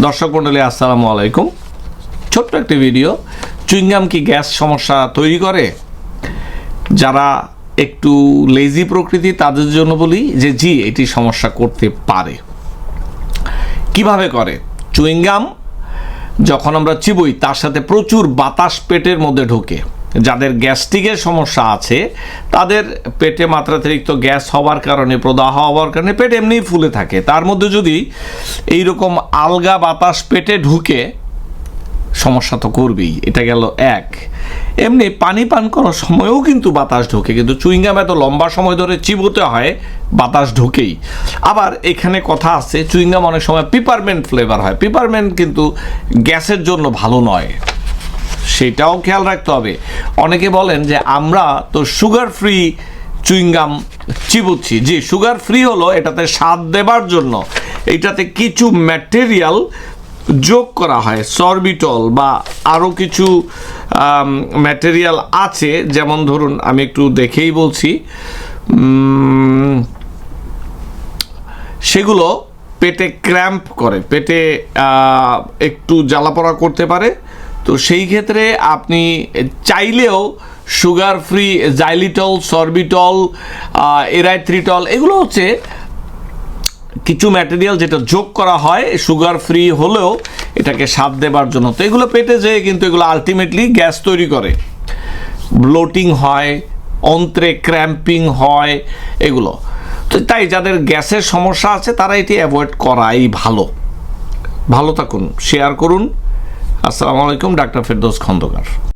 দর্শক মণ্ডলী আসসালামু আলাইকুম। ছোট্ট একটি ভিডিও। চুইংগাম কি গ্যাস সমস্যা তৈরি করে? যারা একটু লেজি প্রকৃতি, তাদের জন্য বলি যে, জি, এটি সমস্যা করতে পারে। কীভাবে করে? চুইংগাম যখন আমরা চিবই, তার সাথে প্রচুর বাতাস পেটের মধ্যে ঢোকে। যাদের গ্যাস্ট্রিকের সমস্যা আছে, তাদের পেটে মাত্রাতিরিক্ত গ্যাস হওয়ার কারণে, প্রদাহ হওয়ার কারণে পেট এমনিই ফুলে থাকে। তার মধ্যে যদি এই রকম আলগা বাতাস পেটে ঢুকে, সমস্যা তো করবেই, এটা গেল এক। এমনি পানি পান করার সময়ও কিন্তু বাতাস ঢোকে, কিন্তু চুইংগাম এত লম্বা সময় ধরে চিবোতে হয়, বাতাস ঢোকেই। আবার এখানে কথা আছে, চুইংগাম অনেক সময় পিপারমেন্ট ফ্লেভার হয়। পিপারমেন্ট কিন্তু গ্যাসের জন্য ভালো নয়। সেটাও খেয়াল রাখতে হবে। অনেকে বলেন যে আমরা তো সুগার ফ্রি চুইংগাম চিবুচ্ছি। জি সুগার ফ্রি হলো, এটাতে স্বাদ দেবার জন্য। এটাতে কিছু ম্যাটেরিয়াল যোগ করা হয় সরবিটল বা আরও কিছু ম্যাটেরিয়াল আছে। যেমন ধরুন, আমি একটু দেখেই বলছি সেগুলো পেটে ক্র্যাম্প করে, পেটে একটু জ্বালাপড়া করতে পারে। তো সেই ক্ষেত্রে আপনি চাইলেও sugar free xylitol sorbitol erythritol এগুলো হচ্ছে কিছু ম্যাটেরিয়াল যেটা যোগ করা হয় সুগার ফ্রি হলেও এটাকে স্বাদ দেবার জন্য। তো এগুলো পেটে যেয়ে কিন্তু এগুলো আলটিমেটলি গ্যাস তৈরি করে। ব্লোটিং হয়, অন্ত্রে ক্র্যাম্পিং হয়, এগুলো। তো তাই যাদের গ্যাসের সমস্যা আছে তারা এটি অ্যাভয়েড করাই ভালো। ভালো থাকুন শেয়ার করুন। আসসালামু আলাইকুম ডাক্তার ফেরদৌস খন্দকার।